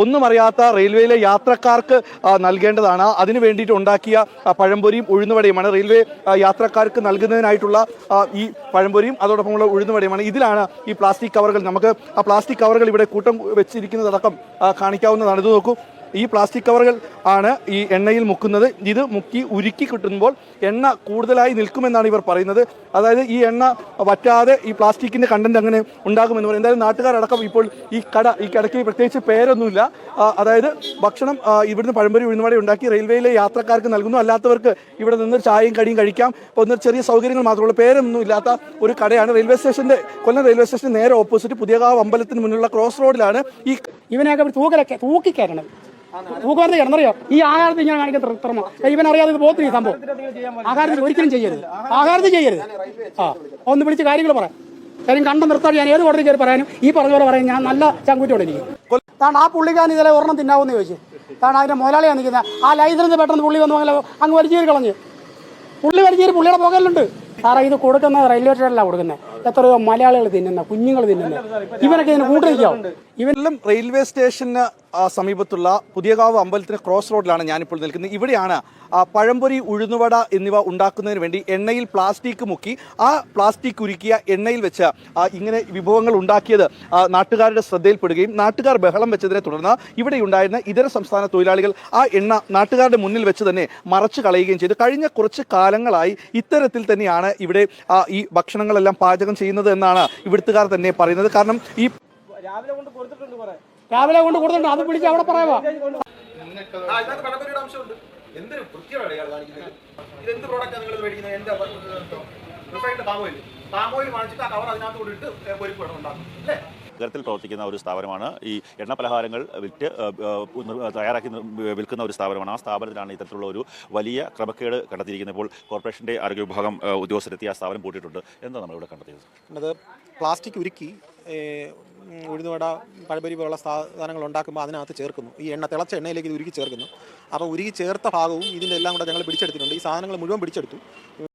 ഒന്നും അറിയാത്ത റെയിൽവേയിലെ യാത്രക്കാർക്ക് നൽകേണ്ടതാണ്. അതിനു വേണ്ടിയിട്ട് ഉണ്ടാക്കിയ പഴംപൊരിയും ഉഴുന്നുവടയുമാണ് റെയിൽവേ യാത്രക്കാർക്ക് നൽകുന്നതിനായിട്ടുള്ള ഈ പഴംപൊരിയും അതോടൊപ്പമുള്ള ഉഴുന്നുവടയുമാണ്. ഇതിലാണ് ഈ പ്ലാസ്റ്റിക് കവറുകൾ. നമുക്ക് ആ പ്ലാസ്റ്റിക് കവറുകൾ ഇവിടെ കൂട്ടം വെച്ചിരിക്കുന്നതടക്കം കാണിക്കാവുന്നതാണ്. ഇത് നോക്കൂ. ഈ പ്ലാസ്റ്റിക് കവറുകൾ ആണ് ഈ എണ്ണയിൽ മുക്കുന്നത്. ഇത് മുക്കി ഉരുക്കി കിട്ടുമ്പോൾ എണ്ണ കൂടുതലായി നിൽക്കുമെന്നാണ് ഇവർ പറയുന്നത്. അതായത് ഈ എണ്ണ വറ്റാതെ ഈ പ്ലാസ്റ്റിക്കിന്റെ കണ്ടന്റ് അങ്ങനെ ഉണ്ടാകുമെന്ന് പറയും. എന്തായാലും നാട്ടുകാരടക്കം ഇപ്പോൾ ഈ കട ഈ കടയ്ക്ക് പ്രത്യേകിച്ച് പേരൊന്നുമില്ല. അതായത് ഭക്ഷണം ഇവിടുന്ന് പഴംപൊരി ഉഴുന്നുവട ഉണ്ടാക്കി റെയിൽവേയിലെ യാത്രക്കാർക്ക് നൽകുന്നു. അല്ലാത്തവർക്ക് ഇവിടെ നിന്ന് ചായയും കടിയും കഴിക്കാം. അപ്പോൾ ഒന്ന് ചെറിയ സൗകര്യങ്ങൾ മാത്രമുള്ള. പേരൊന്നും ഇല്ലാത്ത ഒരു കടയാണ്. റെയിൽവേ സ്റ്റേഷന്റെ കൊല്ലം റെയിൽവേ സ്റ്റേഷൻ നേരെ ഓപ്പോസിറ്റ് പുതിയകാവ് അമ്പലത്തിന് മുന്നിലുള്ള ക്രോസ് റോഡിലാണ് ഈ ഇവനെയൊക്കെ തൂക്കലൊക്കെ തൂക്കിക്കയറണം തൂക്കുവാർത്ത കിടന്നറിയോ ഈ ആഹാരത്തിൽ ഞാൻ കാണിക്കുന്ന ഇവൻ അറിയാതെ ഇത് ഈ സംഭവം. ആഹാരത്തിൽ ഒരിക്കലും ചെയ്യരുത്. ആഹാരത്തിൽ ചെയ്യരുത്. ആ ഒന്ന് വിളിച്ച് കാര്യങ്ങൾ പറയാം. കാര്യം കണ്ട നിർത്താൻ ഞാൻ ഏത് കോടതി കയറി പറയാനും ഈ പറഞ്ഞ പോലെ പറയാൻ ഞാൻ നല്ല ചങ്കുറ്റോടെ എനിക്ക് താണ്ട് ആ പുള്ളിക്കാൻ ഇതിലെ ഒരെണ്ണം തിന്നാവുമെന്ന് ചോദിച്ചു. താൻ അതിന്റെ മുതലാളിയാണ് നിൽക്കുന്നത് ആ ലൈസൻസ് പെട്ടെന്ന് പുള്ളി വന്നു അങ്ങനെ അങ്ങ് വലിച്ചേരി കളഞ്ഞു. പുള്ളി വലിച്ചേരി പുള്ളിയുടെ പുകയിലുണ്ട്. സാറേ ഇത് കൊടുക്കുന്നത് റെയിൽവേ സ്റ്റേഷനിലാണ് കൊടുക്കുന്നത് എത്രയോ മലയാളികൾ തിന്നുന്ന കുഞ്ഞുങ്ങൾ തിന്നുന്ന. ഇവനൊക്കെ ഇതിന് കൂട്ടിരിക്കാവും ഇവൻ റെയിൽവേ സ്റ്റേഷന് സമീപത്തുള്ള പുതിയകാവ് അമ്പലത്തിന് ക്രോസ് റോഡിലാണ് ഞാനിപ്പോൾ നിൽക്കുന്നത്. ഇവിടെയാണ് പഴംപൊരി ഉഴുന്നുവട എന്നിവ ഉണ്ടാക്കുന്നതിന് വേണ്ടി എണ്ണയിൽ പ്ലാസ്റ്റിക് മുക്കി ആ പ്ലാസ്റ്റിക് ഉരുക്കിയ എണ്ണയിൽ വെച്ച് ഇങ്ങനെ വിഭവങ്ങൾ ഉണ്ടാക്കിയത് നാട്ടുകാരുടെ ശ്രദ്ധയിൽപ്പെടുകയും നാട്ടുകാർ ബഹളം വെച്ചതിനെ തുടർന്ന് ഇവിടെ ഉണ്ടായിരുന്ന ഇതര സംസ്ഥാന തൊഴിലാളികൾ ആ എണ്ണ നാട്ടുകാരുടെ മുന്നിൽ വെച്ച് തന്നെ മറച്ചു കളയുകയും ചെയ്തു. കഴിഞ്ഞ കുറച്ച് കാലങ്ങളായി ഇത്തരത്തിൽ തന്നെയാണ് ഇവിടെ ഈ ഭക്ഷണങ്ങളെല്ലാം പാചകം ചെയ്യുന്നത് എന്നാണ് ഇവിടുത്തുകാർ തന്നെ പറയുന്നത്. കാരണം ഈ രാവിലെ കൊണ്ട് കൊടുത്തിട്ടുണ്ട് അത് പിടിച്ച് അവിടെ പറയാവാ ആ, ഇതിനകത്ത് പഴംപൊരിയുടെ അംശമുണ്ട്. എന്തൊരു ഇയാൾ കാണിക്കുന്നത്. ഇതെന്ത് പ്രോഡക്റ്റാണ് നിങ്ങൾ മേടിക്കുന്നത് എന്റെ refined palm oil palm oil വാങ്ങിച്ചിട്ട് ആ കവർ അതിനകത്ത് കൂടി ഇട്ട് പൊരിപ്പ് വേണം ഉണ്ടാക്കും അല്ലേ നഗരത്തിൽ പ്രവർത്തിക്കുന്ന ഒരു സ്ഥാപനമാണ്. ഈ എണ്ണ പലഹാരങ്ങൾ വിറ്റ് തയ്യാറാക്കി വിൽക്കുന്ന ഒരു സ്ഥാപനമാണ്. ആ സ്ഥാപനത്തിലാണ് ഇത്തരത്തിലുള്ള ഒരു വലിയ ക്രമക്കേട് കണ്ടെത്തിയിരിക്കുന്നത്. ഇപ്പോൾ കോർപ്പറേഷന്റെ ആരോഗ്യ വിഭാഗം ഉദ്യോഗസ്ഥരെത്തി ആ സ്ഥാപനം പൂട്ടിയിട്ടുണ്ട്. എന്താ നമ്മളിവിടെ കണ്ടെത്തിയത്? അത് പ്ലാസ്റ്റിക് ഉരുക്കി ഉഴുന്നുവട പഴപരി പോലുള്ള സാധനങ്ങൾ ഉണ്ടാക്കുമ്പോൾ അതിനകത്ത് ചേർക്കുന്നു. ഈ എണ്ണ തിളച്ച എണ്ണയിലേക്ക് ഇത് ഉരുക്കി ചേർക്കുന്നു. അപ്പോൾ ഉരുക്കി ചേർത്ത ഭാഗവും ഇതിന്റെ എല്ലാം കൂടെ ഞങ്ങൾ പിടിച്ചെടുത്തിട്ടുണ്ട്. ഈ സാധനങ്ങൾ മുഴുവൻ പിടിച്ചെടുത്തു.